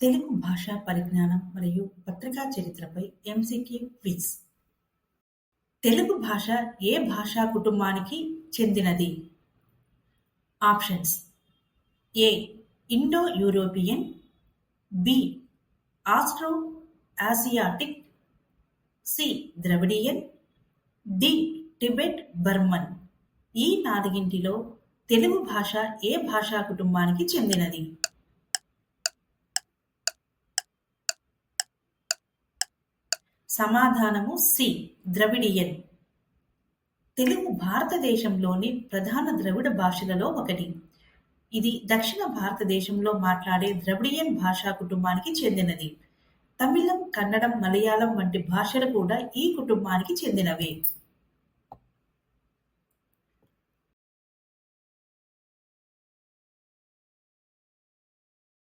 తెలుగు భాషా పరిజ్ఞానం మరియు పత్రికా చరిత్రపై ఎంసీక్యూ క్విజ్. తెలుగు భాష ఏ భాషా కుటుంబానికి చెందినది? Options. A. Indo European B. Austro Asiatic C. Dravidian. D. Tibet Burman. ఈ నాలుగింటిలో తెలుగు భాష ఏ భాషా కుటుంబానికి చెందినది? సమాధానము సి ద్రవిడియన్. తెలుగు భారతదేశంలోని ప్రధాన ద్రవిడ భాషలలో ఒకటి. ఇది దక్షిణ భారతదేశంలో మాట్లాడే ద్రవిడియన్ భాషా కుటుంబానికి చెందినది. తమిళం కన్నడం మలయాళం వంటి భాషలు కూడా ఈ కుటుంబానికి చెందినవే.